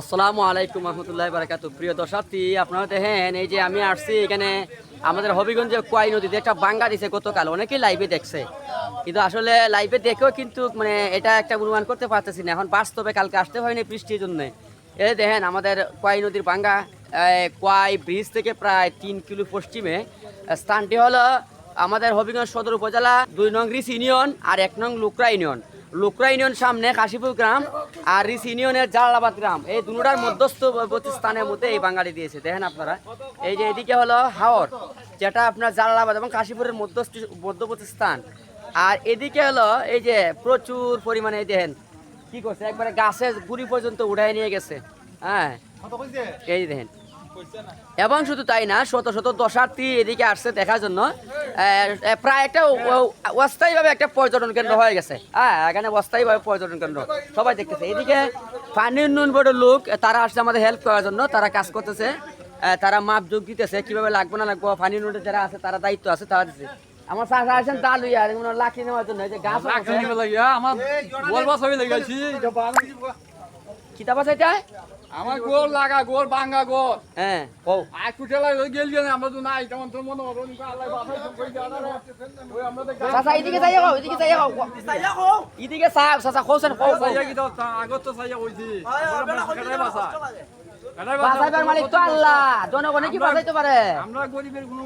আসসালামু আলাইকুম রহমতুল্লাহ বারাকাতু প্রিয় দর্শার্থী আপনারা দেখেন, এই যে আমি আসছি এখানে, আমাদের হবিগঞ্জে কোয়াই নদীতে একটা বাঙ্গা দিছে গতকাল, অনেকেই লাইভে দেখছে। কিন্তু আসলে লাইভে দেখেও কিন্তু মানে এটা একটা অনুমান করতে পারতেছি না। এখন বাস্তবে কালকে আসতে হয়নি বৃষ্টির জন্য। এই দেখেন, আমাদের কোয়াই নদীর বাঙ্গা কোয়াই ব্রিজ থেকে প্রায় তিন কিলো পশ্চিমে। স্থানটি হলো আমাদের হবিগঞ্জ সদর উপজেলা, দুই নং রিস ইউনিয়ন আর এক নং লুকরা ইউনিয়ন। লুকরা ইউনিয়ন সামনে, কাশীপুর গ্রাম আর রিস ইউনিয়নের জালালাবাদ গ্রাম। এই দুটার মধ্যস্থ স্থানের মধ্যে এই বাঙালি দিয়েছে। দেখেন আপনারা, এই যে এদিকে হলো হাওর, যেটা আপনার জালালাবাদ এবং কাশীপুরের মধ্যস্থ মধ্যবর্তী স্থান আর এদিকে হলো এই যে প্রচুর পরিমাণে দেখেন, কি করছে? একবারে গাছের গুড়ি পর্যন্ত উঠাই নিয়ে গেছে। হ্যাঁ এই দেখেন এবং শুধু তাই না শত শত দশার্থী এদিকে আসছে দেখার জন্য। আহ, প্রায় একটা অস্থায়ীভাবে একটা পর্যটন কেন্দ্র হয়ে গেছে। হ্যাঁ এখানে অস্থায়ীভাবে পর্যটন কেন্দ্র। সবাই দেখতেছে। এদিকে পানি উন্নয়ন বোর্ডের লোক তারা আসছে আমাদের হেল্প করার জন্য তারা কাজ করতেছে। তারা মাপ যোগ দিতেছে কীভাবে লাগবে না লাগবো পানি উন্নয়নের যারা আছে তারা দায়িত্ব আছে তারা দিচ্ছে আমার চাষা আসেন তা লইয়া লাখি নেওয়ার জন্য যে গাছ আমার বলবা ছবি লাগাইছি। কিতাব আছে এটা আমার গোল লাগা গোল ভাঙা গোল। হ্যাঁ। কও আর কুটেলা গেল গেল আমরা তো নাই তেমন তো মনে হলো না। আল্লাহ বাসায় তো কই দেওয়া ওই আমরা তো চাচা এদিকে যাই যাও এদিকে যাই যাও এদিকে সাহেব চাচা কৌছেন কৌ কৌ। সাইয়া কি দাও আগত তো সাইয়া কইছি কাটাই বাসা কাটাই বাঁচাইবার মালিক তো আল্লাহ জনগণে কি বাঁচাইতে পারে? আমরা গরিবের কোনো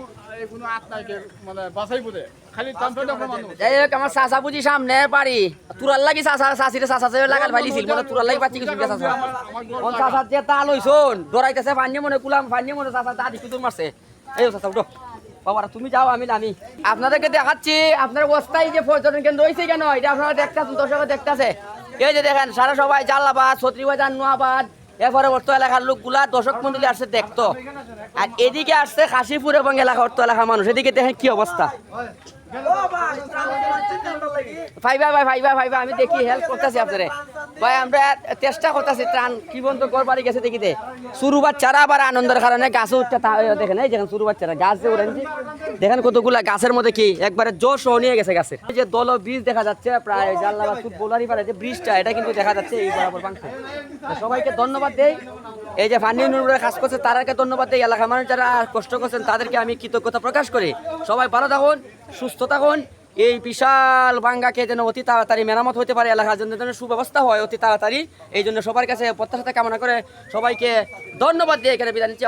কোনো আত নাই কে মানে বাসাই বলে খালি তান্ত্র দেখো মানুষ যাই হোক আমার চাচা বুঝি সামনে বাড়ি তুরার লাগি চাচা চাচিরে চাচা চেয়ে লাগাল ভাইলিছিল মানে তুরার লাগি পাচ্ছি কিছু চাচা? কোন চাচা যে তা লইছুন দৌড়াইতেছে পানি মনে কুলাম পানি মনে চাচা তা দিকে তোর মারছে। এই চাচা উঠো। বাবারা তুমি যাও আমি নামি। আপনাদেরকে দেখাচ্ছি আপনার অবস্থায় যে পর্যটন কেন্দ্র হয়েছে কেন? এটা আপনারা দেখতেছেন দর্শক দেখতেছে। এই যে দেখেন সারা সবাই জাল্লাবাদ ছত্রিবাজার নোয়াবাদ এরপরে অর্থ এলাকার লোকগুলা দর্শক মন্ডলী আসছে দেখতো। আর এদিকে আসছে কাশিপুর এবং এলাকা অর্থ এলাকার মানুষ। এদিকে দেখেন কি অবস্থা। ভাইবা ভাই ভাইবা ভাইবা আমি দেখি হেল্প করতেছি আপনারে। ভাই, আমরা চেষ্টা করতেছি, ত্রাণ কি বন্ধ করবারই গেছে দেখিতে। শুরু বাচ্চারা আবার আনন্দের কারণে গাছে উঠতে দেখেন, এই দেখেন শুরু বাচ্চারা, গাছ যে উড়েছে দেখেন কতগুলা গাছের মধ্যে কি, একবারে জোশ নিয়ে গেছে গাছের। যে দল ব্রিজ দেখা যাচ্ছে, প্রায় জানলাবা ফুটবলারই পারে, যে ব্রিজটা এটা কিন্তু দেখা যাচ্ছে এই বরাবর বাংশ সবাইকে ধন্যবাদ দেই। এই যে ফান্ডি নুরুরে কাজ করছে তাদেরকে ধন্যবাদ দেই। এলাকার মানুষ যারা কষ্ট করছেন, তাদেরকে আমি কৃতজ্ঞতা প্রকাশ করি। সবাই ভালো থাকুন, সুস্থ থাকুন। এই বিশাল বাঙ্গাকে যেন অতি তাড়াতাড়ি মেরামত হতে পারে, এলাকার জন্য যেন সুব্যবস্থা হয় অতি তাড়াতাড়ি। এই জন্য সবার কাছে প্রত্যাশাতে কামনা করে সবাইকে ধন্যবাদ দিয়ে এখানে বিদায় নিচ্ছি।